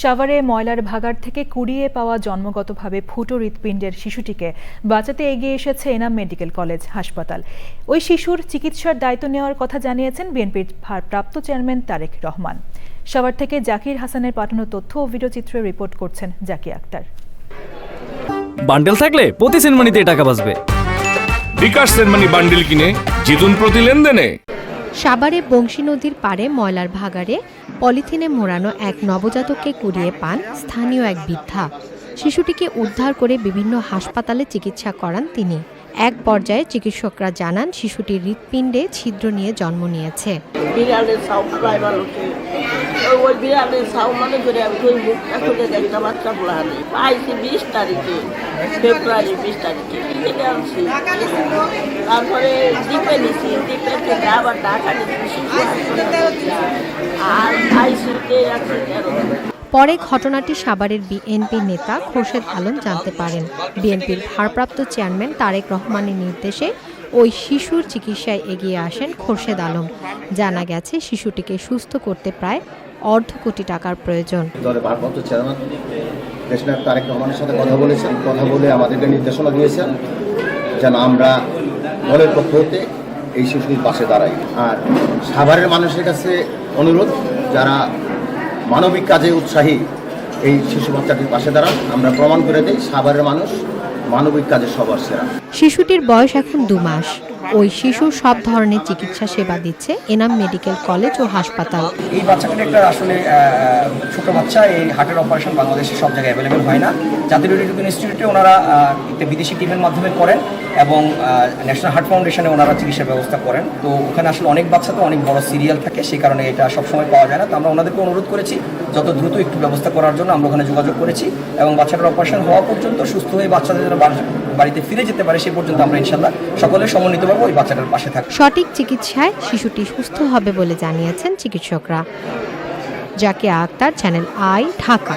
সাভারে ময়লার ভাগাড় থেকে কুড়িয়ে পাওয়া জন্মগতভাবে ফুটো হৃৎপিণ্ডের শিশুটিকে বাঁচাতে এগিয়ে এসেছে এনাম মেডিকেল কলেজ হাসপাতাল। ওই শিশুর চিকিৎসার দায়িত্ব নেওয়ার কথা জানিয়েছেন বিএনপির ভারপ্রাপ্ত চেয়ারম্যান তারেক রহমান। সাভার থেকে জাকির হাসানের পাঠানো তথ্য ও ভিডিওচিত্রে রিপোর্ট করছেন জাকি আক্তার। বান্ডেল থাকলে প্রতি সেনমানিতে টাকা বাঁচবে। বিকাশ সেনমানি বান্ডিল কিনে জিতুন প্রতি লেনদেনে। সাভারে বংশী নদীর পাড়ে ময়লার ভাগাড়ে পলিথিনে মোড়ানো এক নবজাতককে কুড়িয়ে পান স্থানীয় এক বৃদ্ধা। শিশুটিকে উদ্ধার করে বিভিন্ন হাসপাতালে চিকিৎসা করান তিনি। এক পর্যায়ে চিকিৎসকরা জানান শিশুটির হৃৎপিণ্ডে ছিদ্র নিয়ে জন্ম নিয়েছে। ওই পাইছি বিশ তারিখে, ফেব্রুয়ারি বিশ তারিখে। তারপরে দ্বীপে আবার আর আইসিউতে আছি। পরে ঘটনাটি সাভারের বিএনপি নেতা খোরশেদ আলম জানতে পারেন। বিএনপির ভারপ্রাপ্ত চেয়ারম্যান তারেক রহমানের নির্দেশে ওই শিশুর চিকিৎসায় এগিয়ে আসেন খোরশেদ আলম। জানা গেছে, শিশুটিকে সুস্থ করতে প্রায় অর্ধ কোটি টাকার প্রয়োজন। তারেক রহমানের সাথে কথা বলেছেন। কথা বলে আমাদেরকে নির্দেশনা দিয়েছেন যেন আমরা দলের পক্ষ হতে এই শিশুটির পাশে দাঁড়াই। আর সাভারের মানুষের কাছে অনুরোধ, যারা মানবিক কাজে উৎসাহী এই শিশু বাচ্চাটির পাশে দাঁড়ান। আমরা প্রমাণ করে দিই, সাভারের মানুষ মানবিক কাজে সবার সেরা। শিশুটির বয়স এখন দু মাস। ওই শিশু সব ধরনের চিকিৎসা সেবা দিচ্ছে এনাম মেডিকেল কলেজ ও হাসপাতাল। এই বাচ্চাটার একটা আসলে ছোট বাচ্চা, এই হার্টের অপারেশন বাংলাদেশে সব জায়গায় অ্যাভেলেবেল হয় না। জাতীয় রেডিও ইনস্টিটিউটে ওনারা একটা বিদেশি টিমের মাধ্যমে করেন এবং ন্যাশনাল হার্ট ফাউন্ডেশনে ওনারা চিকিৎসার ব্যবস্থা করেন। তো ওখানে আসলে অনেক বাচ্চা তো অনেক বড় সিরিয়াল থাকে, সেই কারণে এটা সবসময় পাওয়া যায় না। তো আমরা ওনাদেরকে অনুরোধ করেছি যত দ্রুত একটু ব্যবস্থা করার জন্য আমরা ওখানে যোগাযোগ করেছি এবং বাচ্চাটার অপারেশন হওয়া পর্যন্ত সুস্থ হয়ে বাচ্চাদের যেন বাড়িতে ফিরে যেতে পারে, সে পর্যন্ত আমরা ইনশাল্লাহ সকলে সমন্বিতভাবে ওই বাচ্চাটার পাশে থাকি সঠিক চিকিৎসায় শিশুটি সুস্থ হবে বলে জানিয়েছেন চিকিৎসকরা। Zakia Akter, channel I, Dhaka.